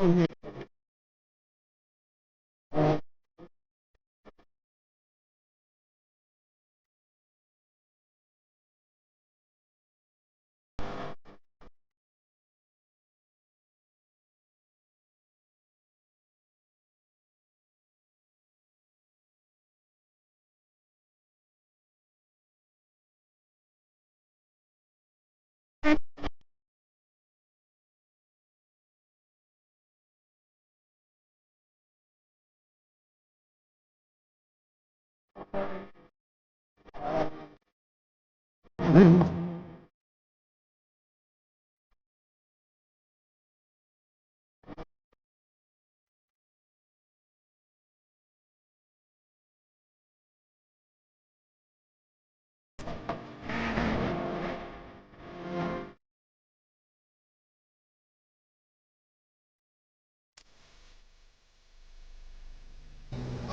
Mm-hmm.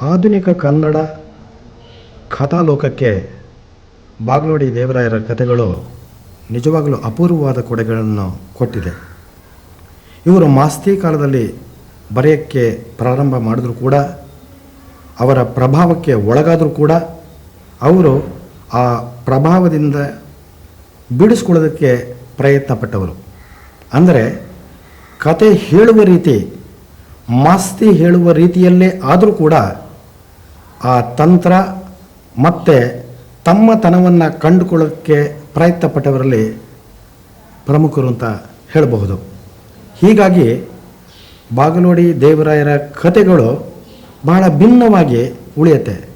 ಆಧುನಿಕ ಕನ್ನಡ ಕಥಾಲೋಕಕ್ಕೆ ಬಾಗ್ಲೋಡಿ ದೇವರಾಯರ ಕಥೆಗಳು ನಿಜವಾಗಲೂ ಅಪೂರ್ವವಾದ ಕೊಡೆಗಳನ್ನು ಕೊಟ್ಟಿದೆ. ಇವರು ಮಾಸ್ತಿ ಕಾಲದಲ್ಲಿ ಬರೆಯೋಕ್ಕೆ ಪ್ರಾರಂಭ ಮಾಡಿದ್ರು ಕೂಡ, ಅವರ ಪ್ರಭಾವಕ್ಕೆ ಒಳಗಾದರೂ ಕೂಡ, ಅವರು ಆ ಪ್ರಭಾವದಿಂದ ಬಿಡಿಸ್ಕೊಳ್ಳೋದಕ್ಕೆ ಪ್ರಯತ್ನ ಪಟ್ಟವರು ಅಂದರೆ ಕತೆ ಹೇಳುವ ರೀತಿ, ಮಾಸ್ತಿ ಹೇಳುವ ರೀತಿಯಲ್ಲೇ ಆದರೂ ಕೂಡ ಆ ತಂತ್ರ ಮತ್ತು ತಮ್ಮತನವನ್ನು ಕಂಡುಕೊಳ್ಳೋಕ್ಕೆ ಪ್ರಯತ್ನ ಪಟ್ಟವರಲ್ಲಿ ಪ್ರಮುಖರು ಅಂತ ಹೇಳಬಹುದು. ಹೀಗಾಗಿ ಬಾಗಲೋಡಿ ದೇವರಾಯರ ಕಥೆಗಳು ಬಹಳ ಭಿನ್ನವಾಗಿ ಉಳಿಯುತ್ತೆ.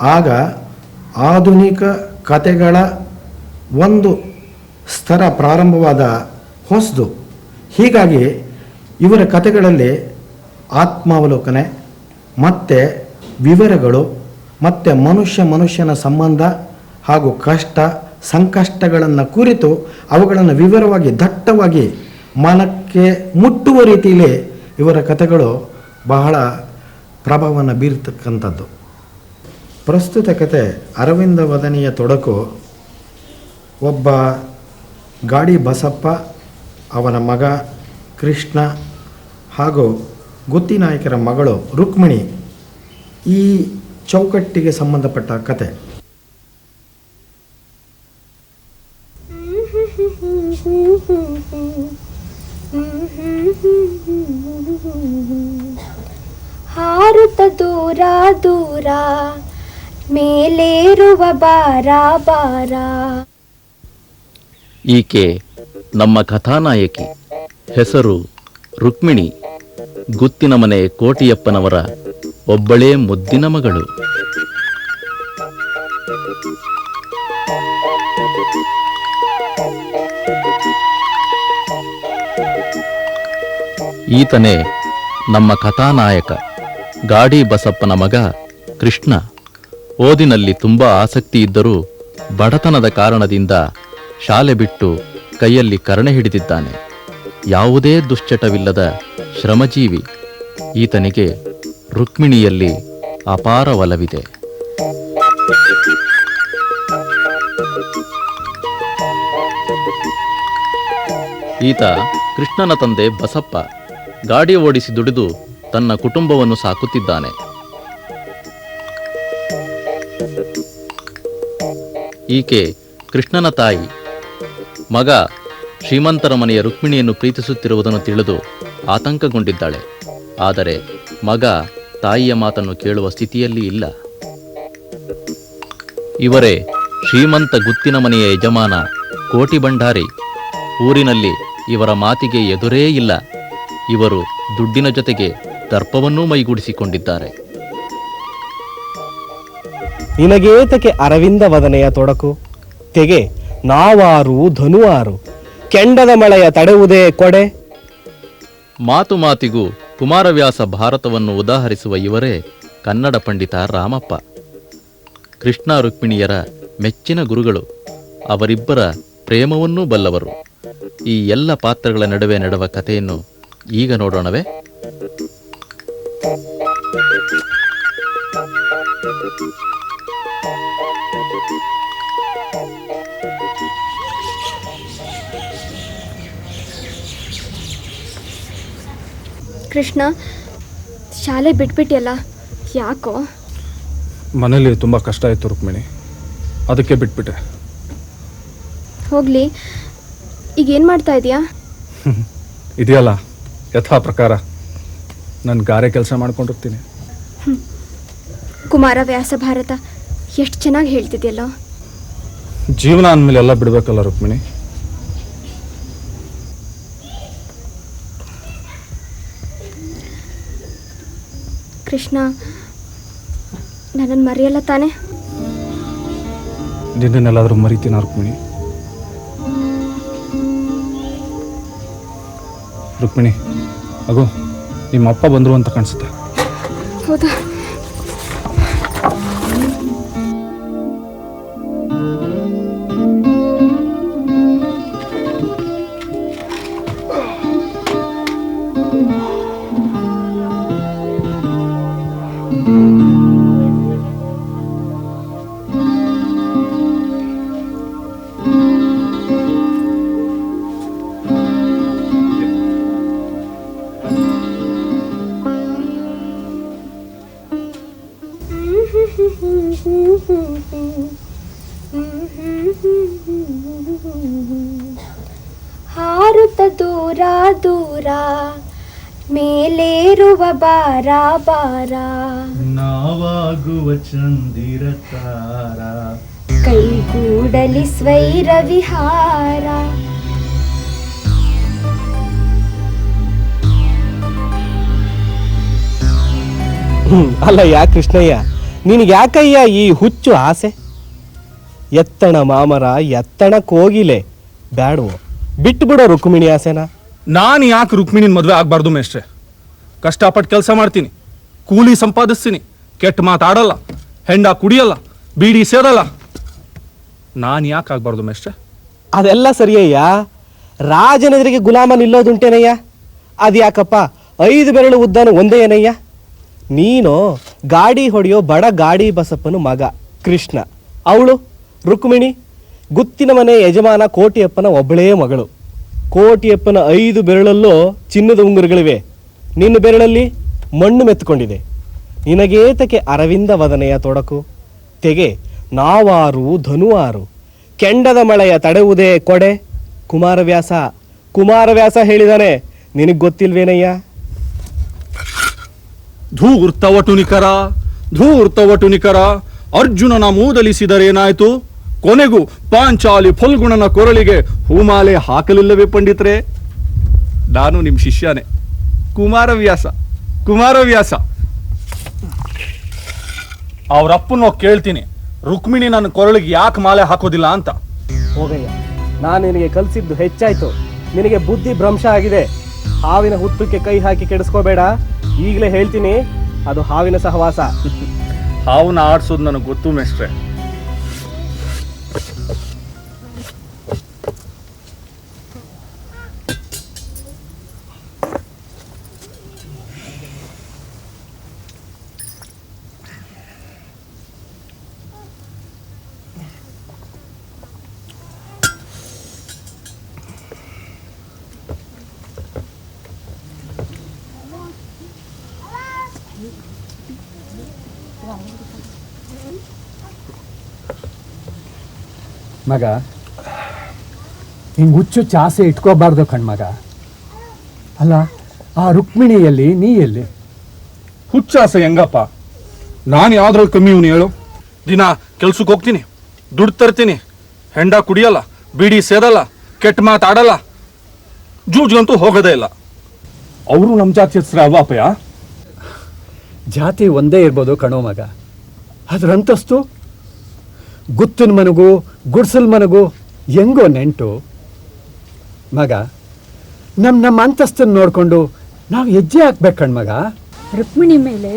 ಆಗ ಆಧುನಿಕ ಕಥೆಗಳ ಒಂದು ಸ್ತರ ಪ್ರಾರಂಭವಾದ ಹೊಸದು. ಹೀಗಾಗಿ ಇವರ ಕಥೆಗಳಲ್ಲಿ ಆತ್ಮಾವಲೋಕನೆ, ಮತ್ತು ವಿವರಗಳು ಮತ್ತು ಮನುಷ್ಯ ಮನುಷ್ಯನ ಸಂಬಂಧ ಹಾಗೂ ಕಷ್ಟ, ಸಂಕಷ್ಟಗಳನ್ನು ಕುರಿತು ಅವುಗಳನ್ನು ವಿವರವಾಗಿ, ದಟ್ಟವಾಗಿ ಮನಕ್ಕೆ ಮುಟ್ಟುವ ರೀತಿಯಲ್ಲಿ ಇವರ ಕಥೆಗಳು ಬಹಳ ಪ್ರಭಾವವನ್ನು ಬೀರ್ತಕ್ಕಂಥದ್ದು. ಪ್ರಸ್ತುತ ಕತೆ ಅರವಿಂದ ವದನಿಯ ತೊಡಕು, ಒಬ್ಬ ಗಾಡಿ ಬಸಪ್ಪ, ಅವನ ಮಗ ಕೃಷ್ಣ ಹಾಗೂ ಗುತ್ತಿ ನಾಯಕರ ಮಗಳು ರುಕ್ಮಿಣಿ ಈ ಚೌಕಟ್ಟಿಗೆ ಸಂಬಂಧಪಟ್ಟ ಕತೆ. ಹಾರುತ ದೂರ ದೂರ ಮೇಲೇರುವ ಬಾರ ಬಾರ. ಈಕೆ ನಮ್ಮ ಕಥಾನಾಯಕಿ. ಹೆಸರು ರುಕ್ಮಿಣಿ. ಗುತ್ತಿನ ಮನೆ ಕೋಟಿಯಪ್ಪನವರ ಒಬ್ಬಳೇ ಮುದ್ದಿನ ಮಗಳು. ಈತನೇ ನಮ್ಮ ಕಥಾನಾಯಕ, ಗಾಡಿ ಬಸಪ್ಪನ ಮಗ ಕೃಷ್ಣ. ಓದಿನಲ್ಲಿ ತುಂಬಾ ಆಸಕ್ತಿ ಇದ್ದರೂ ಬಡತನದ ಕಾರಣದಿಂದ ಶಾಲೆ ಬಿಟ್ಟು ಕೈಯಲ್ಲಿ ಕರಣೆ ಹಿಡಿದಿದ್ದಾನೆ. ಯಾವುದೇ ದುಶ್ಚಟವಿಲ್ಲದ ಶ್ರಮಜೀವಿ. ಈತನಿಗೆ ರುಕ್ಮಿಣಿಯಲ್ಲಿ ಅಪಾರ ಒಲವಿದೆ. ಈತ ಕೃಷ್ಣನ ತಂದೆ ಬಸಪ್ಪ ಗಾಡಿ ಓಡಿಸಿ ದುಡಿದು ತನ್ನ ಕುಟುಂಬವನ್ನು ಸಾಕುತ್ತಿದ್ದಾನೆ. ಈಕೆ ಕೃಷ್ಣನ ತಾಯಿ. ಮಗ ಶ್ರೀಮಂತರ ಮನೆಯ ರುಕ್ಮಿಣಿಯನ್ನು ಪ್ರೀತಿಸುತ್ತಿರುವುದನ್ನು ತಿಳಿದು ಆತಂಕಗೊಂಡಿದ್ದಾಳೆ. ಆದರೆ ಮಗ ತಾಯಿಯ ಮಾತನ್ನು ಕೇಳುವ ಸ್ಥಿತಿಯಲ್ಲಿ ಇಲ್ಲ. ಇವರೇ ಶ್ರೀಮಂತ ಗುತ್ತಿನ ಮನೆಯ ಯಜಮಾನ ಕೋಟಿ ಭಂಡಾರಿ. ಊರಿನಲ್ಲಿ ಇವರ ಮಾತಿಗೆ ಎದುರೇ ಇಲ್ಲ. ಇವರು ದುಡ್ಡಿನ ಜೊತೆಗೆ ದರ್ಪವನ್ನೂ ಮೈಗೂಡಿಸಿಕೊಂಡಿದ್ದಾರೆ. ನಿನಗೇತಕ್ಕೆ ಅರವಿಂದ ವದನೆಯ ತೊಡಕು. ತೆಗೆ ನಾವಾರು ಧನುವಾರು. ಕೆಂಡದ ಮಳೆಯ ತಡೆವುದೇ ಕೊಡೆ. ಮಾತು ಮಾತಿಗೂ ಕುಮಾರವ್ಯಾಸ ಭಾರತವನ್ನು ಉದಾಹರಿಸುವ ಇವರೇ ಕನ್ನಡ ಪಂಡಿತ ರಾಮಪ್ಪ. ಕೃಷ್ಣ ರುಕ್ಮಿಣಿಯರ ಮೆಚ್ಚಿನ ಗುರುಗಳು, ಅವರಿಬ್ಬರ ಪ್ರೇಮವನ್ನೂ ಬಲ್ಲವರು. ಈ ಎಲ್ಲ ಪಾತ್ರಗಳ ನಡುವೆ ನಡೆವ ಕಥೆಯನ್ನು ಈಗ ನೋಡೋಣವೇ? ಕೃಷ್ಣ ಶಾಲೆ ಬಿಟ್ಬಿಟ್ಟಿಯಲ್ಲ ಯಾಕೋ? ಮನೇಲಿ ತುಂಬ ಕಷ್ಟ ಆಯ್ತು ರುಕ್ಮಿಣಿ. ಅದಕ್ಕೆ ಬಿಟ್ಬಿಟ್ಟೆ. ಹೋಗ್ಲಿ. ಈಗ ಏನು ಮಾಡ್ತಾ ಇದೀಯಾ? ಇದೆಯಲ್ಲ ಯಥಾ ಪ್ರಕಾರ. ನಾನು ಗಾರೆ ಕೆಲಸ ಮಾಡ್ಕೊಂಡಿರ್ತೀನಿ ಕುಮಾರ ವ್ಯಾಸ ಭಾರತ ಎಷ್ಟು ಚೆನ್ನಾಗಿ ಹೇಳ್ತಿದೆಯಲ್ಲ? ಜೀವನ ಅಂದಮೇಲೆ ಎಲ್ಲ ಬಿಡಬೇಕಲ್ಲ ರುಕ್ಮಿಣಿ. ಕೃಷ್ಣ ನನ್ನನ್ನು ಮರೆಯಲ್ಲ ತಾನೆ? ನಿನ್ನೆಲ್ಲಾದರೂ ಮರಿತೀನಿ ರುಕ್ಮಿಣಿ. ರುಕ್ಮಿಣಿ ಅಗೋ ನಿಮ್ಮ ಅಪ್ಪ ಬಂದರು ಅಂತ ಕಾಣಿಸುತ್ತೆ. ಹೌದಾ? ಹಾರುತ್ತ ದೂರ ದೂರ ಮೇಲೇರುವ ಬಾರ ಬಾರ. ನಾವಾಗುವ ಚಂದಿರ ತಾರ. ಕೈಗೂಡಲಿ ಸ್ವೈರ ವಿಹಾರ. ಅಲ್ಲಯ್ಯ ಕೃಷ್ಣಯ್ಯ ನಿನಗೆ ಯಾಕಯ್ಯ ಈ ಹುಚ್ಚು ಆಸೆ? ಎತ್ತಣ ಮಾಮರ ಎತ್ತಣ ಕೋಗಿಲೆ. ಬ್ಯಾಡವೋ ಬಿಟ್ಟು ಬಿಡೋ ರುಕ್ಮಿಣಿ ಆಸೆನ? ನಾನು ಯಾಕೆ ರುಕ್ಮಿಣಿನ ಮದುವೆ ಆಗಬಾರ್ದು ಮೇಷ್ಟ್ರೆ? ಕಷ್ಟಪಟ್ಟು ಕೆಲಸ ಮಾಡ್ತೀನಿ ಕೂಲಿ ಸಂಪಾದಿಸ್ತೀನಿ ಕೆಟ್ಟ ಮಾತಾಡಲ್ಲ ಹೆಂಡ ಕುಡಿಯಲ್ಲ ಬೀಡಿ ಸೇರಲ್ಲ ನಾನು ಯಾಕೆ ಆಗಬಾರ್ದು ಮೇಷ್ಟ್ರೆ? ಅದೆಲ್ಲ ಸರಿಯಯ್ಯ? ರಾಜನೆದುರಿಗೆ ಗುಲಾಮ ನಿಲ್ಲೋದುಂಟೇನಯ್ಯ? ಅದ್ಯಾಕಪ್ಪ ಐದು ಬೆರಳು ಉದ್ದನು ಒಂದೇ ಏನಯ್ಯ ನೀನು ಗಾಡಿ ಹೊಡೆಯೋ ಬಡ ಗಾಡಿ ಬಸಪ್ಪನ ಮಗ ಕೃಷ್ಣ. ಅವಳು ರುಕ್ಮಿಣಿ, ಗುತ್ತಿನ ಮನೆ ಯಜಮಾನ ಕೋಟಿಯಪ್ಪನ ಒಬ್ಬಳೇ ಮಗಳು. ಕೋಟಿಯಪ್ಪನ ಐದು ಬೆರಳಲ್ಲೂ ಚಿನ್ನದ ಉಂಗುರುಗಳಿವೆ. ನಿನ್ನ ಬೆರಳಲ್ಲಿ ಮಣ್ಣು ಮೆತ್ತುಕೊಂಡಿದೆ. ನಿನಗೇತಕ್ಕೆ ಅರವಿಂದ ವದನೆಯ ತೊಡಕು? ತೆಗೆ, ನಾವಾರು, ಧನುವಾರು. ಕೆಂಡದ ಮಳೆಯ ತಡೆವುದೇ ಕೊಡೆ. ಕುಮಾರವ್ಯಾಸ ಕುಮಾರವ್ಯಾಸ ಹೇಳಿದಾನೆ, ನಿನಗೆ ಗೊತ್ತಿಲ್ವೇನಯ್ಯ? ಧೂರ್ತವಟು ನಿಖರ ಧೂರ್ತವಟು ನಿಖರ ಅರ್ಜುನನ ಮೂದಲಿಸಿದರೇನಾಯ್ತು ಕೊನೆಗೂ ಪಾಂಚಾಲಿ ಫಲ್ಗುಣನ ಕೊರಳಿಗೆ ಹೂಮಾಲೆ ಹಾಕಲಿಲ್ಲವೇ ಪಂಡಿತ್ರೆ? ನಾನು ನಿಮ್ಮ ಶಿಷ್ಯನೇ. ಕುಮಾರವ್ಯಾಸ ಕುಮಾರವ್ಯಾಸ ಅವರಪ್ಪನ ಕೇಳ್ತೀನಿ ರುಕ್ಮಿಣಿ ನನ್ನ ಕೊರಳಿಗೆ ಯಾಕೆ ಮಾಲೆ ಹಾಕೋದಿಲ್ಲ ಅಂತ. ಹೋಗಯ್ಯ ನಾನು ನಿನಗೆ ಕಲಿಸಿದ್ದು ಹೆಚ್ಚಾಯ್ತು. ನಿನಗೆ ಬುದ್ಧಿ ಭ್ರಂಶ ಆಗಿದೆ. ಹಾವಿನ ಹುತ್ತಕ್ಕೆ ಕೈ ಹಾಕಿ ಕೆಡಿಸ್ಕೋಬೇಡ. ಈಗಲೇ ಹೇಳ್ತೀನಿ ಅದು ಹಾವಿನ ಸಹವಾಸ. ಹಾವನ್ನ ಆಡ್ಸೋದು ನನಗೆ ಗೊತ್ತು ಮೇಷ್ಟ್ರೆ. ಮಗ ಹಿಂಗೆ ಹುಚ್ಚು ಚಾಸೆ ಇಟ್ಕೋಬಾರ್ದು ಕಣ್ಮಗ ಅಲ್ಲ ಆ ರುಕ್ಮಿಣಿಯಲ್ಲಿ ನೀ ಎಲ್ಲಿ? ಹುಚ್ಚಾಸೆ ಹೆಂಗಪ್ಪ? ನಾನು ಯಾವ್ದ್ರಲ್ಲಿ ಕಮ್ಮಿ ಇವನು ಹೇಳು. ದಿನ ಕೆಲ್ಸಕ್ಕೆ ಹೋಗ್ತೀನಿ ದುಡ್ಡು ತರ್ತೀನಿ. ಹೆಂಡ ಕುಡಿಯಲ್ಲ ಬಿಡಿ ಸೇದಲ್ಲ ಕೆಟ್ಟ ಮಾತಾಡಲ್ಲ ಜೂಜ್ಗಂತೂ ಹೋಗೋದೇ ಇಲ್ಲ. ಅವರು ನಮ್ಮ ಜಾತಿ ಹೆಸರು ಅಲ್ವಾ ಅಪ್ಪಯ್ಯ ಜಾತಿ ಒಂದೇ ಇರ್ಬೋದು ಕಣೋ ಮಗ. ಅದ್ರ ಅಂತಸ್ತು ಗುತ್ತಿನ ಮನಗೂ ಗುಡ್ಸಲ್ ಮನಗೂ ಹೆಂಗೋ ನೆಂಟು. ಮಗ ನಮ್ಮ ನಮ್ಮ ಅಂತಸ್ತನ್ನು ನೋಡಿಕೊಂಡು ನಾವು ಹೆಜ್ಜೆ ಹಾಕ್ಬೇಕು ಕಣ್ಮಗ ರುಕ್ಮಿಣಿ ಮೇಲೆ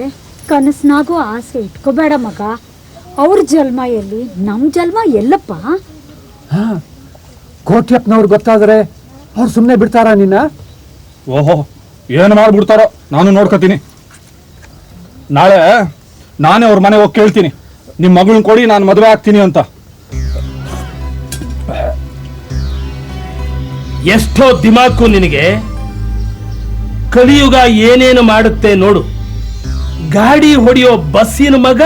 ಕನಸ್ನಾಗೂ ಆಸೆ ಇಟ್ಕೋಬೇಡ ಮಗ. ಅವ್ರ ಜನ್ಮ ಎಲ್ಲಿ ನಮ್ಮ ಜನ್ಮ ಎಲ್ಲಪ್ಪ? ಹಾಂ ಕೋಟ್ಯಪ್ಪನವ್ರು ಗೊತ್ತಾದರೆ ಅವ್ರು ಸುಮ್ಮನೆ ಬಿಡ್ತಾರಾ ನಿನ್ನ? ಓಹೋ ಏನು ಮಾಡಿಬಿಡ್ತಾರೋ ನಾನು ನೋಡ್ಕೋತೀನಿ. ನಾಳೆ ನಾನೇ ಅವ್ರ ಮನೆ ಹೋಗಿ ಕೇಳ್ತೀನಿ. ನಿಮ್ಮ ಮಗಳನ್ನ ಕೊಡಿ, ನಾನು ಮದುವೆ ಆಗ್ತೀನಿ ಅಂತ. ಎಷ್ಟೋ ದಿಮಾಕು ನಿನಗೆ. ಕಲಿಯುಗ ಏನೇನು ಮಾಡುತ್ತೆ ನೋಡು. ಗಾಡಿ ಹೊಡೆಯೋ ಬಸ್ಸಿನ ಮಗ,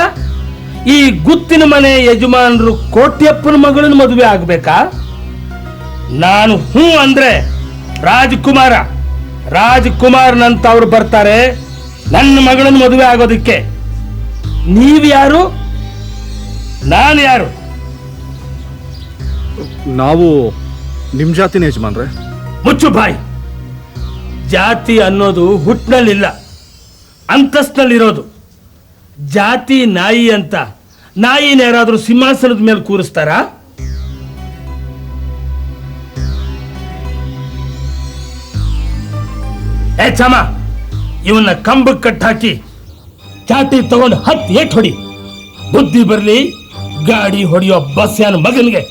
ಈ ಗುತ್ತಿನ ಮನೆ ಯಜಮಾನರು ಕೋಟ್ಯಪ್ಪನ ಮಗಳನ್ನ ಮದುವೆ ಆಗ್ಬೇಕಾ? ನಾನು ಹ್ಞೂ ಅಂದ್ರೆ ರಾಜ್ಕುಮಾರ. ರಾಜ್ಕುಮಾರ್ನಂತ ಅವ್ರು ಬರ್ತಾರೆ, ನನ್ನ ಮಗಳನ್ನ ಮದುವೆ ಆಗೋದಕ್ಕೆ. ನೀವ್ ಯಾರು ನಾನು ಯಾರು? ನಾವು ನಿಮ್ಮ ಜಾತಿನ ಯಜಮಾನ್ರೆ. ಮುಚ್ಚು ಬಾಯಿ. ಜಾತಿ ಅನ್ನೋದು ಹುಟ್ಟಿನಲ್ಲಿಲ್ಲ ಅಂತಸ್ತಲ್ಲಿರೋದು ಜಾತಿ ನಾಯಿ ಅಂತ ನಾಯಿನ ಯಾರಾದರೂ ಸಿಂಹಾಸನದ ಮೇಲೆ ಕೂರಿಸ್ತಾರಾ? ಏ ಚಮ ಇವನ್ನ ಕಂಬಕ್ಕೆ ಕಟ್ಟಾಕಿ ಚಾಟಿ ತಗೊಂಡು ಹತ್ತು ಏಟ್ ಹೊಡಿ. ಬುದ್ಧಿ ಬರ್ಲಿ. ಗಾಡಿ ಹೊಡೆಯೋ ಬಸ್ ಯಾನ ಮಗನಿಗೆ?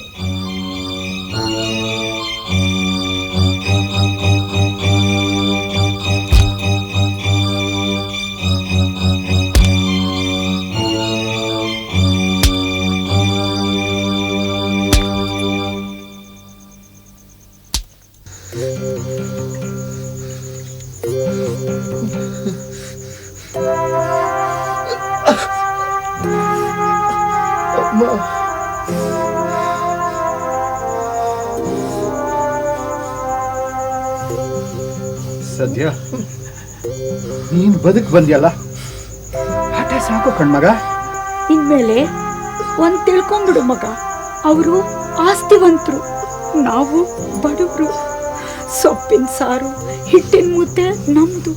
ಬಂದ್ಯಲ್ಲ? ಹಠ ಸಾಕು ಕಣ್ಮಗ. ಇನ್ಮೇಲೆ ಒಂದ್ ತಿಳ್ಕೊಂಡ್ಬಿಡು ಮಗ. ಅವರು ಆಸ್ತಿವಂತರು. ನಾವು ಬಡವರು. ಸೊಪ್ಪಿನ ಸಾರು ಹಿಟ್ಟಿನ ಮುದ್ದೆ ನಮ್ದು.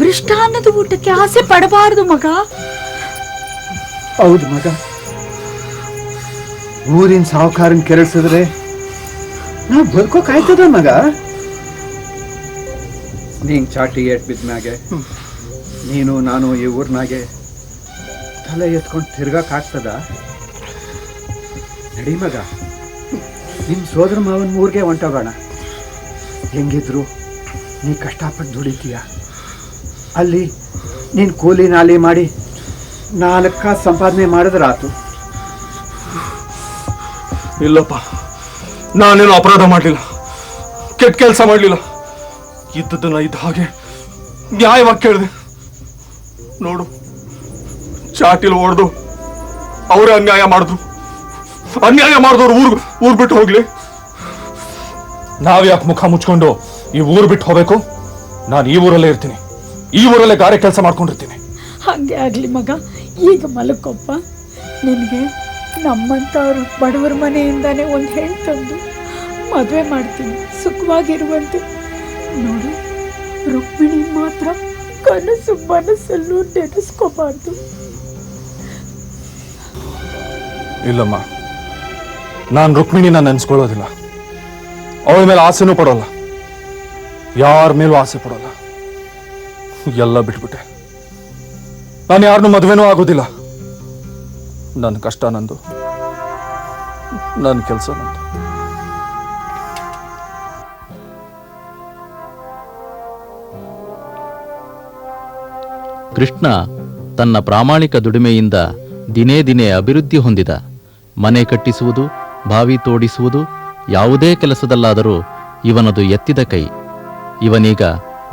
ಮೃಷ್ಟಾನ್ನದ ಊಟಕ್ಕೆ ಆಸೆ ಪಡಬಾರದು ಮಗ. ಹೌದು ಮಗ. ಊರಿನ ಸಾಹುಕಾರನ್ ಕೆರಳಿಸಿದ್ರೆ ನಾವು ಬದುಕೋಕಾಯ್ತದ ಮಗ? ನೀನ್ ಚಾಟಿ ಏಟ್ ಬಿದ್ಮ್ಯಾಗೆ ನೀನು ನಾನು ಈ ಊರ್ನಾಗೆ ತಲೆ ಎತ್ಕೊಂಡು ತಿರ್ಗಾಕಾಗ್ತದ ನಡಿ ಮಗ. ನಿಮ್ಮ ಸೋದರ ಮಾವನ ಊರಿಗೆ ಹೊಂಟೋಗೋಣ. ಹೆಂಗಿದ್ರು, ನೀ ಕಷ್ಟಪಟ್ಟು ದುಡಿತೀಯ? ಅಲ್ಲಿ ನೀನು ಕೂಲಿ ನಾಲಿ ಮಾಡಿ ನಾಲ್ಕ ಸಂಪಾದನೆ ಮಾಡಿದ್ರಾತು. ಇಲ್ಲಪ್ಪ, ನಾನೇನು ಅಪರಾಧ ಮಾಡಲಿಲ್ಲ. ಕೆಟ್ಟ ಕೆಲಸ ಮಾಡಲಿಲ್ಲ. ಇದ್ದದನ್ನ ಇದ್ದ ಹಾಗೆ ನ್ಯಾಯವಾಗಿ ಕೇಳಿದೆ. ನೋಡು. ಚಾಟಿಲ್ ಹೊಡೆದು ಅವರೇ ಅನ್ಯಾಯ ಮಾಡಿದ್ರು ಅನ್ಯಾಯ ಮಾಡಿದವ್ರು ಊರ್ ಊರ್ ಬಿಟ್ಟು ಹೋಗ್ಲಿ. ನಾವ್ಯಾಕೆ ಮುಖ ಮುಚ್ಕೊಂಡು ಈ ಊರು ಬಿಟ್ಟು ಹೋಗ್ಬೇಕು? ನಾನು ಈ ಊರಲ್ಲೇ ಇರ್ತೀನಿ. ಈ ಊರಲ್ಲೇ ಗಾರೆ ಕೆಲಸ ಮಾಡ್ಕೊಂಡಿರ್ತೀನಿ. ಹಾಗೆ ಆಗ್ಲಿ ಮಗ. ಈಗ ಮಲಕೊಪ್ಪ. ನಿನಗೆ ನಮ್ಮಂಥವ್ರು ಬಡವರ ಮನೆಯಿಂದಾನೇ ಒಂದು ಹೆಣ್ಣು ತಂದು ಮದುವೆ ಮಾಡ್ತೀನಿ. ಸುಖವಾಗಿರುವಂತೆ. ನೋಡು ರುಕ್ಮಿಣಿ ಮಾತ್ರ ಕನಸು ಮನಸ್ಸಲ್ಲೂ ನೆನೆಸ್ಕೋಬಾರ್ದು. ಇಲ್ಲಮ್ಮ, ನಾನು ರುಕ್ಮಿಣಿನ ನೆನೆಸ್ಕೊಳ್ಳೋದಿಲ್ಲ. ಅವಳ ಮೇಲೆ ಆಸೆನೂ ಪಡೋಲ್ಲ. ಯಾರ ಮೇಲೂ ಆಸೆ ಪಡೋಲ್ಲ. ಎಲ್ಲ ಬಿಟ್ಬಿಟ್ಟೆ. ನಾನು ಯಾರನ್ನೂ ಮದುವೆನೂ ಆಗೋದಿಲ್ಲ. ನನ್ನ ಕಷ್ಟ ನಂದು. ನನ್ನ ಕೆಲಸ ನಂದು. ಕೃಷ್ಣ ತನ್ನ ಪ್ರಾಮಾಣಿಕ ದುಡಿಮೆಯಿಂದ ದಿನೇ ದಿನೇ ಅಭಿವೃದ್ಧಿ ಹೊಂದಿದ. ಮನೆ ಕಟ್ಟಿಸುವುದು, ಬಾವಿ ತೋಡಿಸುವುದು, ಯಾವುದೇ ಕೆಲಸದಲ್ಲಾದರೂ ಇವನದು ಎತ್ತಿದ ಕೈ. ಇವನೀಗ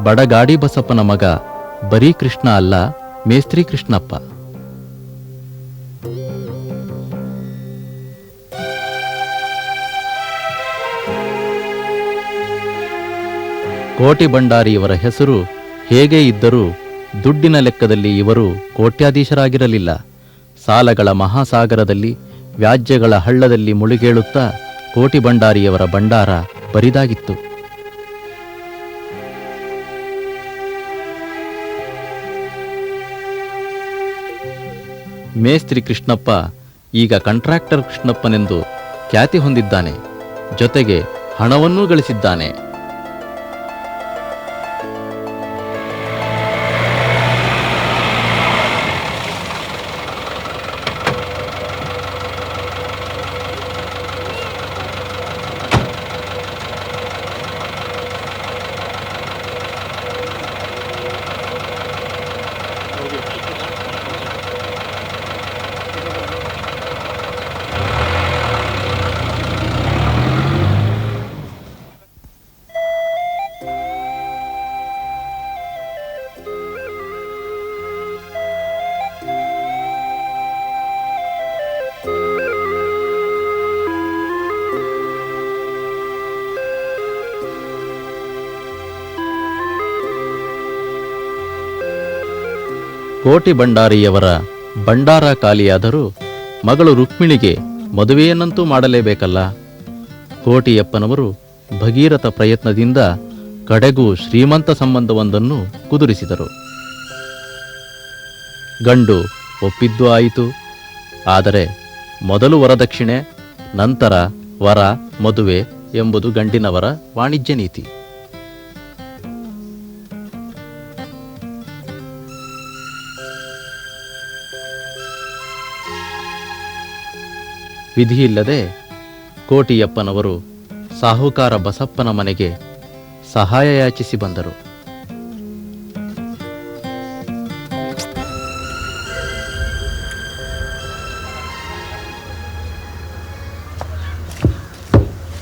ಬಡಗಾಡಿ ಬಸಪ್ಪನ ಮಗ ಬರೀ ಕೃಷ್ಣ ಅಲ್ಲ, ಮೇಸ್ತ್ರಿ ಕೃಷ್ಣಪ್ಪ. ಕೋಟಿ ಭಂಡಾರಿಯವರ ಹೆಸರು ಹೇಗೆ ಇದ್ದರೂ ದುಡ್ಡಿನ ಲೆಕ್ಕದಲ್ಲಿ ಇವರು ಕೋಟ್ಯಾಧೀಶರಾಗಿರಲಿಲ್ಲ. ಸಾಲಗಳ ಮಹಾಸಾಗರದಲ್ಲಿ, ವ್ಯಾಜ್ಯಗಳ ಹಳ್ಳದಲ್ಲಿ ಮುಳುಗೇಳುತ್ತಾ ಕೋಟಿ ಭಂಡಾರಿಯವರ ಭಂಡಾರ ಬರಿದಾಗಿತ್ತು. ಮೇಸ್ತ್ರಿ ಕೃಷ್ಣಪ್ಪ ಈಗ ಕಾಂಟ್ರಾಕ್ಟರ್ ಕೃಷ್ಣಪ್ಪನೆಂದು ಖ್ಯಾತಿ ಹೊಂದಿದ್ದಾನೆ. ಜೊತೆಗೆ ಹಣವನ್ನೂ ಗಳಿಸಿದ್ದಾನೆ. ಕೋಟಿ ಭಂಡಾರಿಯವರ ಭಂಡಾರ ಖಾಲಿಯಾದರೂ ಮಗಳು ರುಕ್ಮಿಣಿಗೆ ಮದುವೆಯನ್ನಂತೂ ಮಾಡಲೇಬೇಕಲ್ಲ? ಕೋಟಿಯಪ್ಪನವರು ಭಗೀರಥ ಪ್ರಯತ್ನದಿಂದ ಕಡೆಗೂ ಶ್ರೀಮಂತ ಸಂಬಂಧವೊಂದನ್ನು ಕುದುರಿಸಿದರು. ಗಂಡು ಒಪ್ಪಿದ್ದು ಆಯಿತು. ಆದರೆ ಮೊದಲು ವರದಕ್ಷಿಣೆ ನಂತರ ವರ, ಮದುವೆ ಎಂಬುದು ಗಂಡಿನವರ ವಾಣಿಜ್ಯ ನೀತಿ. ವಿಧಿಯಿಲ್ಲದೆ ಕೋಟಿಯಪ್ಪನವರು ಸಾಹುಕಾರ ಬಸಪ್ಪನ ಮನೆಗೆ ಸಹಾಯ ಯಾಚಿಸಿ ಬಂದರು.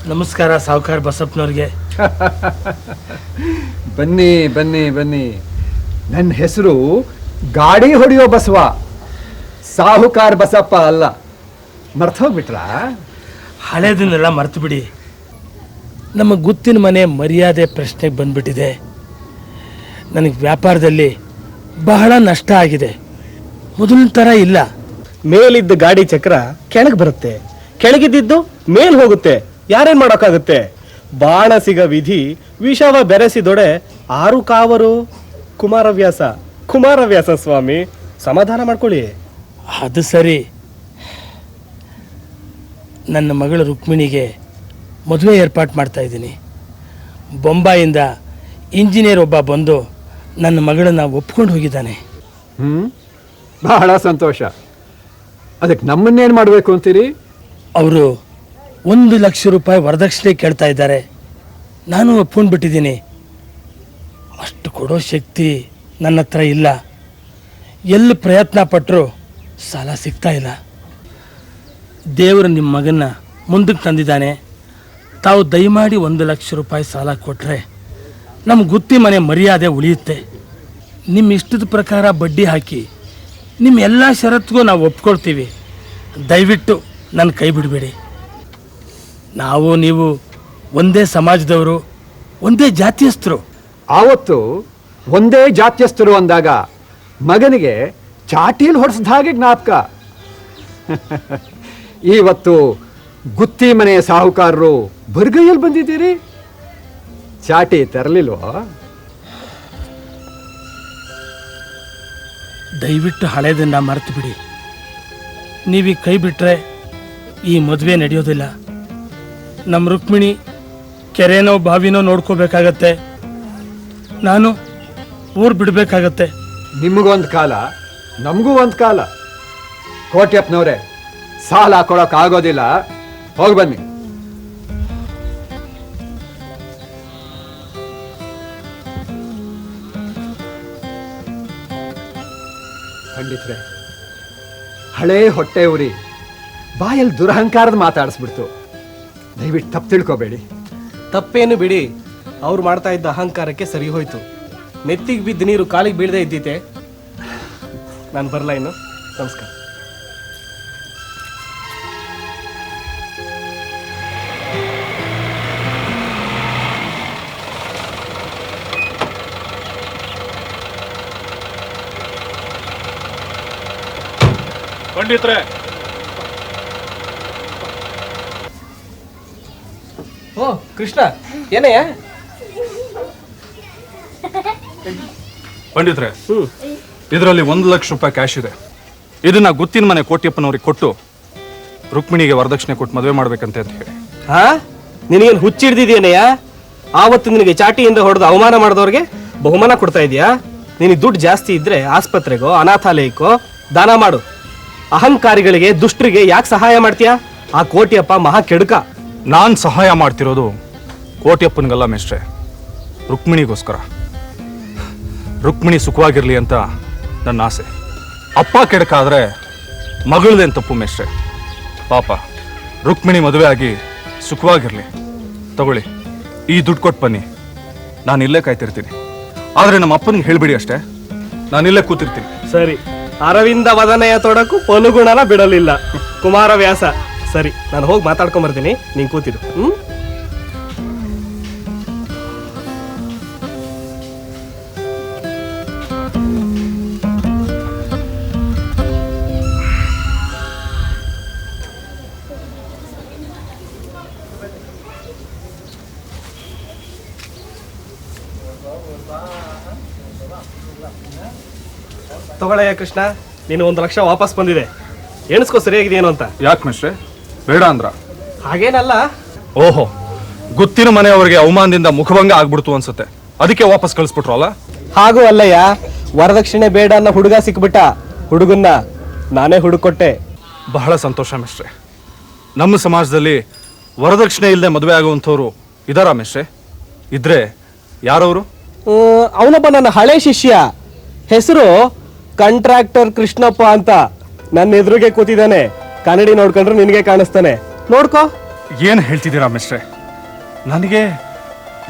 ನಮಸ್ಕಾರ ಸಾಹುಕಾರ ಬಸಪ್ಪನವ್ರಿಗೆ. ಬನ್ನಿ ಬನ್ನಿ ಬನ್ನಿ. ನನ್ನ ಹೆಸರು ಗಾಡಿ ಹೊಡೆಯೋ ಬಸವ. ಸಾಹುಕಾರ ಬಸಪ್ಪ ಅಲ್ಲ. ಮರ್ತೋಗ್ಬಿಟ್ರಾ? ಹಳೇದನ್ನೆಲ್ಲ ಮರ್ತು ಬಿಡಿ ನಮ್ಮ ಗುತ್ತಿನ ಮನೆ ಮರ್ಯಾದೆ ಪ್ರಶ್ನೆಗೆ ಬಂದ್ಬಿಟ್ಟಿದೆ. ನನಗೆ ವ್ಯಾಪಾರದಲ್ಲಿ ಬಹಳ ನಷ್ಟ ಆಗಿದೆ. ಮೊದಲಿನ ಥರ ಇಲ್ಲ. ಮೇಲಿದ್ದ ಗಾಡಿ ಚಕ್ರ ಕೆಳಗೆ ಬರುತ್ತೆ. ಕೆಳಗಿದ್ದಿದ್ದು ಮೇಲ್ ಹೋಗುತ್ತೆ. ಯಾರೇನ್ ಮಾಡೋಕ್ಕಾಗುತ್ತೆ? ಬಾಣ ಸಿಗ ವಿಧಿ ವಿಷವ ಬೆರೆಸಿದೊಡೆ ಆರು ಕಾವರು. ಕುಮಾರವ್ಯಾಸ ಕುಮಾರವ್ಯಾಸ ಸ್ವಾಮಿ ಸಮಾಧಾನ ಮಾಡ್ಕೊಳ್ಳಿ. ಅದು ಸರಿ. ನನ್ನ ಮಗಳು ರುಕ್ಮಿಣಿಗೆ ಮದುವೆ ಏರ್ಪಾಟ್ ಮಾಡ್ತಾ ಇದ್ದೀನಿ. ಬೊಂಬಾಯಿಂದ ಇಂಜಿನಿಯರ್ ಒಬ್ಬ ಬಂದು ನನ್ನ ಮಗಳನ್ನ ಒಪ್ಕೊಂಡು ಹೋಗಿದ್ದಾನೆ. ಹ್ಮ್? ಬಹಳ ಸಂತೋಷ. ಅದಕ್ಕೆ ನಮ್ಮನ್ನೇನು ಮಾಡಬೇಕು ಅಂತೀರಿ? ಅವರು ಒಂದು ಲಕ್ಷ ರೂಪಾಯಿ ವರದಕ್ಷಿಣೆ ಕೇಳ್ತಾ ಇದ್ದಾರೆ. ನಾನು ಒಪ್ಕೊಂಡು ಬಿಟ್ಟಿದ್ದೀನಿ. ಅಷ್ಟು ಕೊಡೋ ಶಕ್ತಿ ನನ್ನ ಹತ್ರ ಇಲ್ಲ. ಎಲ್ಲಿ ಪ್ರಯತ್ನ ಪಟ್ಟರು ಸಾಲ ಸಿಗ್ತಾ ಇಲ್ಲ. ದೇವರು ನಿಮ್ಮ ಮಗನ ಮುಂದಕ್ಕೆ ತಂದಿದ್ದಾನೆ. ತಾವು ದಯಮಾಡಿ ಒಂದು ಲಕ್ಷ ರೂಪಾಯಿ ಸಾಲ ಕೊಟ್ಟರೆ ನಮ್ಮ ಗುತ್ತಿ ಮನೆ ಮರ್ಯಾದೆ ಉಳಿಯುತ್ತೆ. ನಿಮ್ಮ ಇಷ್ಟದ ಪ್ರಕಾರ ಬಡ್ಡಿ ಹಾಕಿ ನಿಮ್ಮ ಎಲ್ಲ ಷರತ್ತಿಗೂ ನಾವು ಒಪ್ಕೊಳ್ತೀವಿ. ದಯವಿಟ್ಟು ನನ್ನ ಕೈ ಬಿಡಬೇಡಿ. ನಾವು ನೀವು ಒಂದೇ ಸಮಾಜದವರು, ಒಂದೇ ಜಾತಿಯಸ್ಥರು. ಆವತ್ತು ಒಂದೇ ಜಾತ್ಯಸ್ಥರು ಅಂದಾಗ ಮಗನಿಗೆ ಚಾಟೀಲಿ ಹೊಡೆಸಿದ ಹಾಗೆ ಜ್ಞಾಪಕ. ಇವತ್ತು ಗುತ್ತಿ ಮನೆಯ ಸಾಹುಕಾರರು ಬರ್ಗೈಯಲ್ಲಿ ಬಂದಿದ್ದೀರಿ? ಚಾಟಿ ತರಲಿಲ್ವೋ? ದಯವಿಟ್ಟು ಹಳೆಯದನ್ನ ಮರೆತು ಬಿಡಿ ನೀವೀಗ ಕೈ ಬಿಟ್ಟರೆ ಈ ಮದುವೆ ನಡೆಯೋದಿಲ್ಲ. ನಮ್ಮ ರುಕ್ಮಿಣಿ ಕೆರೆನೋ ಬಾವಿನೋ ನೋಡ್ಕೋಬೇಕಾಗತ್ತೆ. ನಾನು ಊರು ಬಿಡಬೇಕಾಗತ್ತೆ. ನಿಮಗೊಂದು ಕಾಲ ನಮಗೂ ಒಂದು ಕಾಲ. ಕೋಟ್ಯಪ್ಪನವ್ರೆ ಸಾಲ ಹಾಕೊಳಕ್ ಆಗೋದಿಲ್ಲ. ಹೋಗಿ ಬನ್ನಿ. ಖಂಡಿತ್ರೆ ಹಳೇ ಹೊಟ್ಟೆ ಉರಿ, ಬಾಯಲ್ಲಿ ದುರಹಂಕಾರದ ಮಾತಾಡಿಸ್ಬಿಡ್ತು. ದಯವಿಟ್ಟು ತಪ್ಪು ತಿಳ್ಕೊಬೇಡಿ. ತಪ್ಪೇನು ಬಿಡಿ, ಅವ್ರು ಮಾಡ್ತಾ ಇದ್ದ ಅಹಂಕಾರಕ್ಕೆ ಸರಿ ಹೋಯ್ತು. ನೆತ್ತಿಗೆ ಬಿದ್ದ ನೀರು ಕಾಲಿಗೆ ಬೀಳದೆ ಇದ್ದೀತೆ. ನಾನು ಬರಲ ಇನ್ನು? ನಮಸ್ಕಾರ. ಪಂಡಿತ್ರೆ ಓ ಕೃಷ್ಣ ಏನಯ್ಯ ಪಂಡಿತ್ರೆ ಇದರಲ್ಲಿ ಒಂದು ಲಕ್ಷ ರೂಪಾಯಿ ಕ್ಯಾಶ್ ಇದೆ. ಇದನ್ನ ಗುತ್ತಿನ ಮನೆ ಕೋಟ್ಯಪ್ಪನವ್ರಿಗೆ ಕೊಟ್ಟು ರುಕ್ಮಿಣಿಗೆ ವರದಕ್ಷಿಣೆ ಕೊಟ್ಟು ಮದುವೆ ಮಾಡ್ಬೇಕಂತೆ ಅಂತ ಹೇಳಿ. ಹಾ? ನಿನಗೇನು ಹುಚ್ಚಿಡ್ದಿದ್ಯೇನಯ್ಯ ಆವತ್ತು ನಿನಗೆ ಚಾಟಿಯಿಂದ ಹೊಡೆದು ಅವಮಾನ ಮಾಡಿದವ್ರಿಗೆ ಬಹುಮಾನ ಕೊಡ್ತಾ ಇದೀಯಾ? ನಿನಗೆ ದುಡ್ಡು ಜಾಸ್ತಿ ಇದ್ರೆ ಆಸ್ಪತ್ರೆಗೋ ಅನಾಥಾಲಯಕ್ಕೋ ದಾನ ಮಾಡು. ಅಹಂಕಾರಿಗಳಿಗೆ ದುಷ್ಟರಿಗೆ ಯಾಕೆ ಸಹಾಯ ಮಾಡ್ತೀಯಾ? ಆ ಕೋಟಿಯಪ್ಪ ಮಹಾ ಕೆಡುಕ. ನಾನು ಸಹಾಯ ಮಾಡ್ತಿರೋದು ಕೋಟಿಯಪ್ಪನಿಗಲ್ಲ ಮೇಷ್ಟ್ರೆ. ರುಕ್ಮಿಣಿಗೋಸ್ಕರ. ರುಕ್ಮಿಣಿ ಸುಖವಾಗಿರ್ಲಿ ಅಂತ ನನ್ನ ಆಸೆ. ಅಪ್ಪ ಕೆಡಕಾದ್ರೆ ಮಗಳದೇನು ತಪ್ಪು ಮೇಷ್ಟ್ರೆ. ಪಾಪ ರುಕ್ಮಿಣಿ ಮದುವೆ ಆಗಿ ಸುಖವಾಗಿರಲಿ. ತಗೊಳ್ಳಿ ಈ ದುಡ್ಡು ಕೊಟ್ಟು ಬನ್ನಿ. ನಾನು ಇಲ್ಲೇ ಕಾಯ್ತಿರ್ತೀನಿ. ಆದರೆ ನಮ್ಮ ಅಪ್ಪನಿಗೆ ಹೇಳಿಬಿಡಿ ಅಷ್ಟೇ. ನಾನು ಇಲ್ಲೇ ಕೂತಿರ್ತೀನಿ. ಸರಿ. ಅರವಿಂದ ವದನೆಯ ತೊಡಕು ಪನುಗುಣನ ಬಿಡಲಿಲ್ಲ. ಕುಮಾರವ್ಯಾಸ ಸರಿ ನಾನು ಹೋಗಿ ಮಾತಾಡ್ಕೊಂಡ್ ಬರ್ತೀನಿ ನೀನ್ ಕೂತಿರು. ಹ್ಮ್? ತಗೊಳಯ್ಯ ಕೃಷ್ಣ ನೀನು ಒಂದು ಲಕ್ಷ ವಾಪಸ್ ಬಂದಿದೆ. ಎಣಿಸ್ಕೋ ಸರಿಯಾಗಿದೆಯೇನು ಅಂತ. ಯಾಕೆ ಮಿಸ್ಟ್ರೆ ಬೇಡ ಅಂದ್ರ. ಹಾಗೇನಲ್ಲ. ಓಹೋ ಗುತ್ತಿನ ಮನೆಯವರಿಗೆ ಅವಮಾನದಿಂದ ಮುಖಭಂಗ ಆಗ್ಬಿಡ್ತು ಅನ್ಸುತ್ತೆ. ಅದಕ್ಕೆ ವಾಪಸ್ ಕಳಿಸ್ಬಿಟ್ರಲ್ಲ ಹಾಗೂ ಅಲ್ಲಯ್ಯ ವರದಕ್ಷಿಣೆ ಬೇಡ ಅನ್ನೋ ಹುಡುಗ ಸಿಕ್ಬಿಟ್ಟ. ಹುಡುಗನ್ನ ನಾನೇ ಹುಡುಕೊಟ್ಟೆ. ಬಹಳ ಸಂತೋಷ ಮಿಶ್ರೆ. ನಮ್ಮ ಸಮಾಜದಲ್ಲಿ ವರದಕ್ಷಿಣೆ ಇಲ್ಲದೆ ಮದುವೆ ಆಗುವಂಥವ್ರು ಇದಾರ ಮಿಸ್ಟ್ರೆ ಇದ್ರೆ ಯಾರವರು? ಅವನೊಬ್ಬ ನನ್ನ ಹಳೆ ಶಿಷ್ಯ. ಹೆಸರು ಕಾಂಟ್ರಾಕ್ಟರ್ ಕೃಷ್ಣಪ್ಪ ಅಂತ ನನ್ನ ಎದುರಿಗೆ ಕೂತಿದ್ದಾನೆ. ಕನ್ನಡಿ ನೋಡ್ಕೊಂಡ್ರೆ ನಿನಗೆ ಕಾಣಿಸ್ತಾನೆ. ನೋಡ್ಕೋ. ಏನು ಹೇಳ್ತಿದ್ದೀರಾ ಮಿಸ್ಟ್ರೆ? ನನಗೆ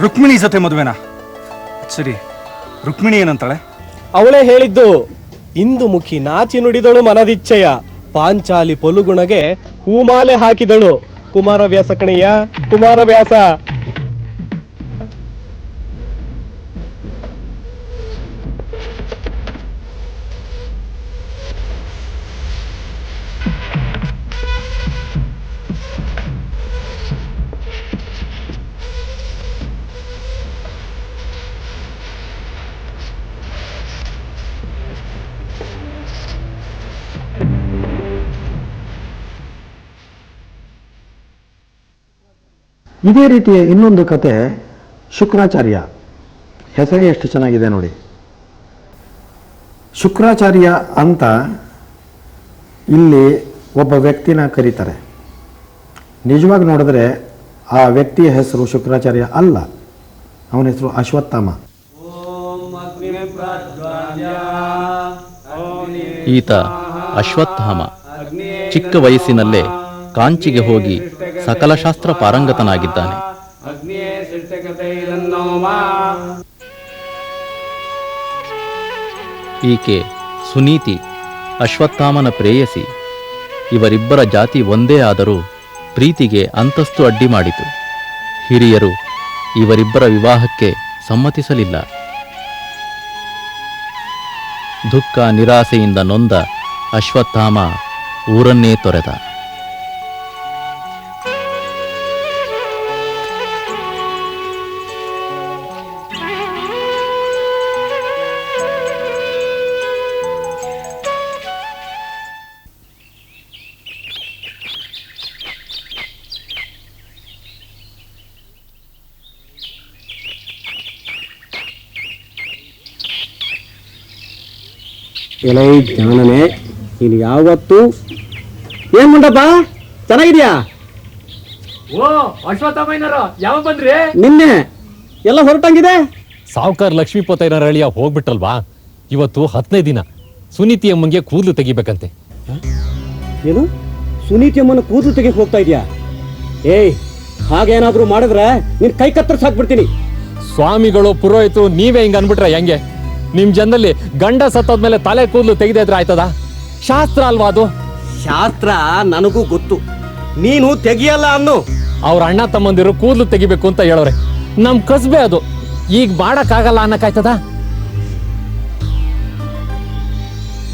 ರುಕ್ಮಿಣಿ ಜೊತೆ ಮದುವೆನಾ? ಸರಿ ರುಕ್ಮಿಣಿ ಏನಂತಾಳೆ? ಅವಳೇ ಹೇಳಿದ್ದು ಇಂದು ಮುಖಿ ನಾಚಿ ನುಡಿದಳು ಮನದಿಚ್ಛೆಯ ಪಾಂಚಾಲಿ ಪೊಲುಗುಣಗೆ ಹೂಮಾಲೆ ಹಾಕಿದಳು. ಕುಮಾರವ್ಯಾಸ ಕಣಯ್ಯ ಕುಮಾರವ್ಯಾಸ. ಇದೇ ರೀತಿಯ ಇನ್ನೊಂದು ಕತೆ ಶುಕ್ರಾಚಾರ್ಯ. ಹೆಸರೇ ಎಷ್ಟು ಚೆನ್ನಾಗಿದೆ ನೋಡಿ. ಶುಕ್ರಾಚಾರ್ಯ ಅಂತ ಇಲ್ಲಿ ಒಬ್ಬ ವ್ಯಕ್ತಿನ ಕರೀತಾರೆ. ನಿಜವಾಗಿ ನೋಡಿದ್ರೆ ಆ ವ್ಯಕ್ತಿಯ ಹೆಸರು ಶುಕ್ರಾಚಾರ್ಯ ಅಲ್ಲ. ಅವನ ಹೆಸರು ಅಶ್ವತ್ಥಾಮ. ಈತ ಅಶ್ವತ್ಥಾಮ. ಚಿಕ್ಕ ವಯಸ್ಸಿನಲ್ಲೇ ಕಾಂಚಿಗೆ ಹೋಗಿ ಸಕಲ ಶಾಸ್ತ್ರ ಪಾರಂಗತನಾಗಿದ್ದಾನೆ. ಈಕೆ ಸುನೀತಿ, ಅಶ್ವತ್ಥಾಮನ ಪ್ರೇಯಸಿ. ಇವರಿಬ್ಬರ ಜಾತಿ ಒಂದೇ ಆದರೂ ಪ್ರೀತಿಗೆ ಅಂತಸ್ತು ಅಡ್ಡಿ ಮಾಡಿತು. ಹಿರಿಯರು ಇವರಿಬ್ಬರ ವಿವಾಹಕ್ಕೆ ಸಮ್ಮತಿಸಲಿಲ್ಲ. ದುಃಖ ನಿರಾಸೆಯಿಂದ ನೊಂದ ಅಶ್ವತ್ಥಾಮ ಊರನ್ನೇ ತೊರೆದ. ಎಲೈ ಜ್ಞಾನನೇ. ನೀನು ಯಾವತ್ತು? ಏನ್ ಮಂಡಪ್ಪ? ಚೆನ್ನಾಗಿದ್ಯಾ? ಓ ಅಶ್ವತ್ಥಾಮಯ್ಯನರ ಯಾವ ಬಂದ್ರಿ? ನಿನ್ನೆ. ಎಲ್ಲ ಹೊರಟಂಗಿದೆ? ಸಾವುಕಾರ ಲಕ್ಷ್ಮೀಪತಯ್ಯನ ಅಳಿಯ ಹೋಗ್ಬಿಟ್ರಲ್ವಾ? ಇವತ್ತು ಹತ್ತನೇ ದಿನ. ಸುನೀತಿ ಅಮ್ಮಂಗೆ ಕೂದಲು ತೆಗಿಬೇಕಂತೆ. ಏನು? ಸುನೀತಿ ಅಮ್ಮನ ಕೂದಲು ತೆಗಿಯಕ್ ಹೋಗ್ತಾ ಇದೆಯಾ? ಏಯ್ ಹಾಗೇನಾದ್ರೂ ಮಾಡಿದ್ರೆ ನಿನ್ ಕೈ ಕತ್ತರಿಸ್ ಹಾಕ್ಬಿಡ್ತೀನಿ. ಸ್ವಾಮಿಗಳು ಪುರೋಹಿತು ನೀವೇ ಹಿಂಗ ಅನ್ಬಿಟ್ರೆ ಹೆಂಗೆ? ನಿಮ್ ಜನದಲ್ಲಿ ಗಂಡ ಸತ್ತೋದ್ಮೇಲೆ ತಲೆ ಕೂದಲು ತೆಗೆದ್ರೆ ಇದ್ರೆ ಆಯ್ತದ? ಶಾಸ್ತ್ರ ಅಲ್ವಾ ಅದು? ಶಾಸ್ತ್ರ ನನಗೂ ಗೊತ್ತು. ನೀನು ತೆಗಿಯಲ್ಲ ಅನ್ನು. ಅವ್ರ ಅಣ್ಣ ತಮ್ಮಂದಿರು ಕೂದಲು ತೆಗಿಬೇಕು ಅಂತ ಹೇಳೋರೆ ನಮ್ ಕಸ್ಬೆ ಅದು. ಈಗ ಮಾಡಕ್ಕಾಗಲ್ಲ ಅನ್ನಕ್ಕಾಯ್ತದ?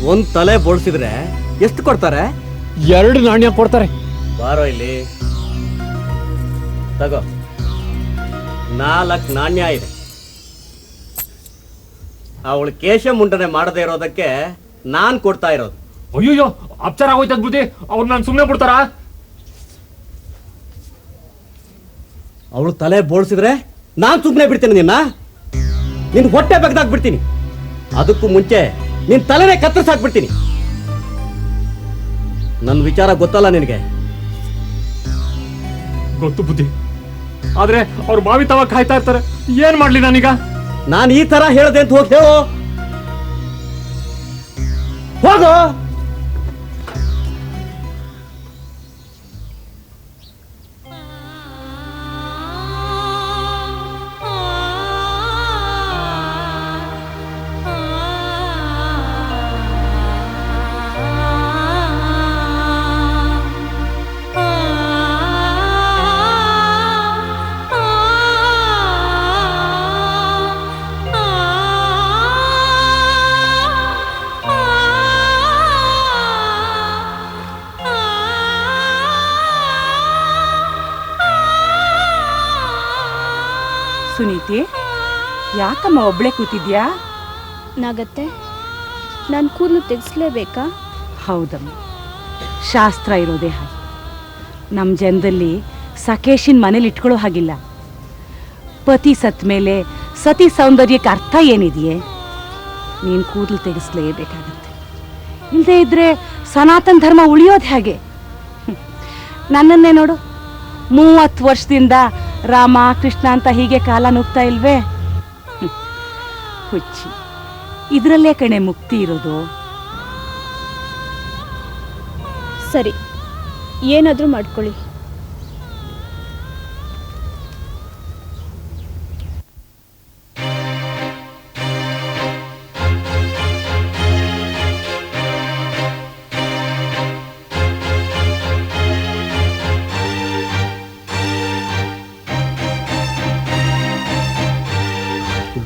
ಒಂದ್ ತಲೆ ಬೋಳ್ಸಿದ್ರೆ ಎಷ್ಟು ಕೊಡ್ತಾರೆ? ಎರಡು ನಾಣ್ಯ ಕೊಡ್ತಾರೆ. ಬಾರೋ ಇಲ್ಲಿ. ತಗೋ. ನಾಲ್ಕು ನಾಣ್ಯ ಇದೆ. ಅವಳು ಕೇಶ ಮುಂಡನೆ ಮಾಡದೇ ಇರೋದಕ್ಕೆ ನಾನ್ ಕೊಡ್ತಾ ಇರೋದು. ಅಯ್ಯೋ ಅಪ್ಚಾರ ಆಗೋಯ್ತದ ಬುದ್ಧಿ ಅವ್ರು ನಾನು ಸುಮ್ಮನೆ ಬಿಡ್ತಾರ? ಅವಳು ತಲೆ ಬೋಳ್ಸಿದ್ರೆ ನಾನ್ ಸುಮ್ಮನೆ ಬಿಡ್ತೀನಿ ನಿನ್ನ. ನಿನ್ ಹೊಟ್ಟೆ ಬಿಡ್ತೀನಿ ಅದಕ್ಕೂ ಮುಂಚೆ ನಿನ್ ತಲೆನೇ ಕತ್ತರಿಸಾಕ್ಬಿಡ್ತೀನಿ ನನ್ನ ವಿಚಾರ ಗೊತ್ತಲ್ಲ ನಿನಗೆ? ಗೊತ್ತು ಬುದ್ಧಿ. ಆದ್ರೆ ಅವ್ರು ಬಾವಿ ತವ ಕಾಯ್ತಾ ಇರ್ತಾರೆ. ಏನ್ ಮಾಡ್ಲಿ ನಾನೀಗ? ನಾನು ಈ ತರ ಹೇಳ್ದೆ ಅಂತ ಹೋಗಿ ಹೋಗೋ ಹೋಗು? ಯಾಕಮ್ಮ ಒಬ್ಳೆ ಕೂತಿದ್ಯಾ? ನಾಗತ್ತೆ ನಾನು ಕೂದಲು ತೆಗೆಸ್ಲೇಬೇಕಾ? ಹೌದಮ್ಮ. ಶಾಸ್ತ್ರ ಇರೋದೇ ಹಾಗೆ. ನಮ್ಮ ಜನದಲ್ಲಿ ಸಕೇಶಿನ ಮನೇಲಿ ಇಟ್ಕೊಳ್ಳೋ ಹಾಗಿಲ್ಲ. ಪತಿ ಸತ್ ಮೇಲೆ ಸತಿ ಸೌಂದರ್ಯಕ್ಕೆ ಅರ್ಥ ಏನಿದೆಯೇ? ನೀನು ಕೂದಲು ತೆಗೆಸ್ಲೇಬೇಕಾಗತ್ತೆ. ಇಲ್ಲದೆ ಇದ್ರೆ ಸನಾತನ ಧರ್ಮ ಉಳಿಯೋದು ಹೇಗೆ. ನನ್ನನ್ನೇ ನೋಡು. ಮೂವತ್ತು ವರ್ಷದಿಂದ ರಾಮ ಕೃಷ್ಣ ಅಂತ ಹೀಗೆ ಕಾಲ ನುಗ್ತಾ ಇಲ್ವೇ. ಹುಚ್ಚಿ. ಇದರಲ್ಲೇ ಕಣೆ ಮುಕ್ತಿ ಇರೋದು. ಸರಿ ಏನಾದರೂ ಮಾಡ್ಕೊಳ್ಳಿ.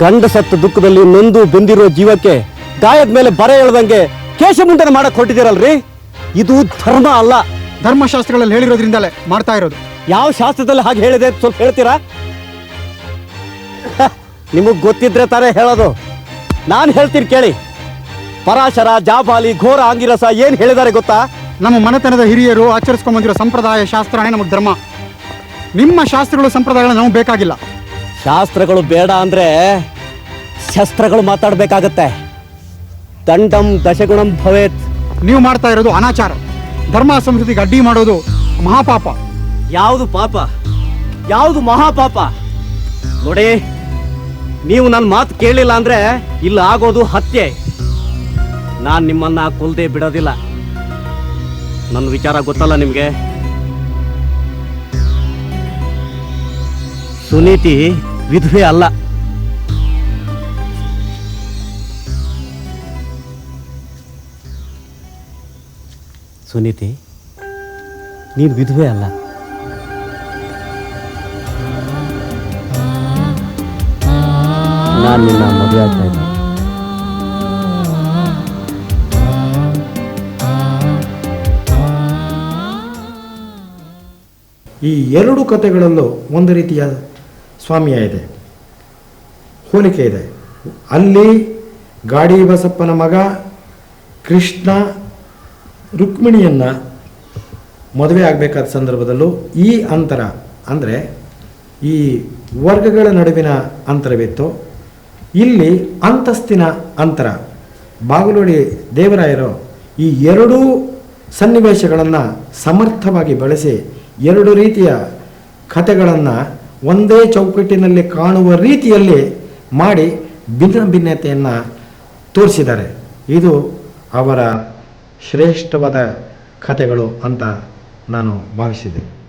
ಗಂಡ ಸತ್ತ ದುಃಖದಲ್ಲಿ ನೊಂದು ಬೆಂದಿರೋ ಜೀವಕ್ಕೆ ಗಾಯದ ಮೇಲೆ ಬರೆ ಕೇಶ ಕೇಶಮುಂಡನ ಮಾಡಕ್ ಹೊರಟಿದ್ದೀರಲ್ರಿ? ಇದು ಧರ್ಮ ಅಲ್ಲ. ಧರ್ಮಶಾಸ್ತ್ರಗಳಲ್ಲಿ ಹೇಳಿರೋದ್ರಿಂದಲೇ ಮಾಡ್ತಾ ಇರೋದು. ಯಾವ ಶಾಸ್ತ್ರದಲ್ಲಿ ಹಾಗೆ ಹೇಳಿದೆ ಅಂತ ಸ್ವಲ್ಪ ಹೇಳ್ತೀರಾ? ನಿಮಗ್ ಗೊತ್ತಿದ್ರೆ ತಾನೇ ಹೇಳೋದು. ನಾನು ಹೇಳ್ತೀನಿ ಕೇಳಿ. ಪರಾಶರ ಜಾಬಾಲಿ ಘೋರ ಆಂಗಿರಸ ಏನ್ ಹೇಳಿದ್ದಾರೆ ಗೊತ್ತಾ? ನಮ್ಮ ಮನೆತನದ ಹಿರಿಯರು ಆಚರಿಸ್ಕೊಂಡ್ ಬಂದಿರೋ ಸಂಪ್ರದಾಯ ಶಾಸ್ತ್ರನೇ ನಮಗೆ ಧರ್ಮ. ನಿಮ್ಮ ಶಾಸ್ತ್ರಗಳು ಸಂಪ್ರದಾಯಗಳು ನಮಗೆ ಬೇಕಾಗಿಲ್ಲ. ಶಾಸ್ತ್ರಗಳು ಬೇಡ ಅಂದ್ರೆ ಶಸ್ತ್ರಗಳು ಮಾತಾಡಬೇಕಾಗತ್ತೆ. ದಂಡಂ ದಶಗುಣಂ ಭವೇತ್. ನೀವು ಮಾಡ್ತಾ ಇರೋದು ಅನಾಚಾರ. ಧರ್ಮ ಸಂಸ್ಕೃತಿಗೆ ಅಡ್ಡಿ ಮಾಡೋದು ಮಹಾಪಾಪ. ಯಾವುದು ಪಾಪ? ಯಾವುದು ಮಹಾಪಾಪ? ನೋಡಿ ನೀವು ನನ್ನ ಮಾತು ಕೇಳಿಲ್ಲ ಅಂದ್ರೆ ಇಲ್ಲಿ ಆಗೋದು ಹತ್ಯೆ. ನಾನು ನಿಮ್ಮನ್ನ ಕೊಲ್ದೆ ಬಿಡೋದಿಲ್ಲ. ನನ್ನ ವಿಚಾರ ಗೊತ್ತಲ್ಲ ನಿಮಗೆ? ಸುನೀತಿ ವಿಧವೆ ಅಲ್ಲ. ಸುನೀತಿ, ನೀನು ವಿಧುವೆ ಅಲ್ಲ. ನಾನು ನಿನ್ನ ಮದುವೆ ಆಗ್ತಾ ಇದ್ದೆ. ಈ ಎರಡು ಕತೆಗಳಲ್ಲೂ ಒಂದು ರೀತಿಯ ಸ್ವಾಮಿಯ ಇದೆ. ಹೋಲಿಕೆ ಇದೆ. ಅಲ್ಲಿ ಗಾಡಿ ಬಸಪ್ಪನ ಮಗ ಕೃಷ್ಣ ರುಕ್ಮಿಣಿಯನ್ನು ಮದುವೆ ಆಗಬೇಕಾದ ಸಂದರ್ಭದಲ್ಲೂ ಈ ಅಂತರ, ಅಂದರೆ ಈ ವರ್ಗಗಳ ನಡುವಿನ ಅಂತರವಿತ್ತು. ಇಲ್ಲಿ ಅಂತಸ್ತಿನ ಅಂತರ, ಬಾಗಲೋಡಿ ದೇವರಾಯರು ಈ ಎರಡೂ ಸನ್ನಿವೇಶಗಳನ್ನು ಸಮರ್ಥವಾಗಿ ಬಳಸಿ ಎರಡು ರೀತಿಯ ಕಥೆಗಳನ್ನು ಒಂದೇ ಚೌಕಟ್ಟಿನಲ್ಲಿ ಕಾಣುವ ರೀತಿಯಲ್ಲಿ ಮಾಡಿ ಭಿನ್ನ ಭಿನ್ನತೆಯನ್ನು ತೋರಿಸಿದ್ದಾರೆ. ಇದು ಅವರ ಶ್ರೇಷ್ಠವಾದ ಕಥೆಗಳು ಅಂತ ನಾನು ಭಾವಿಸಿದೆ.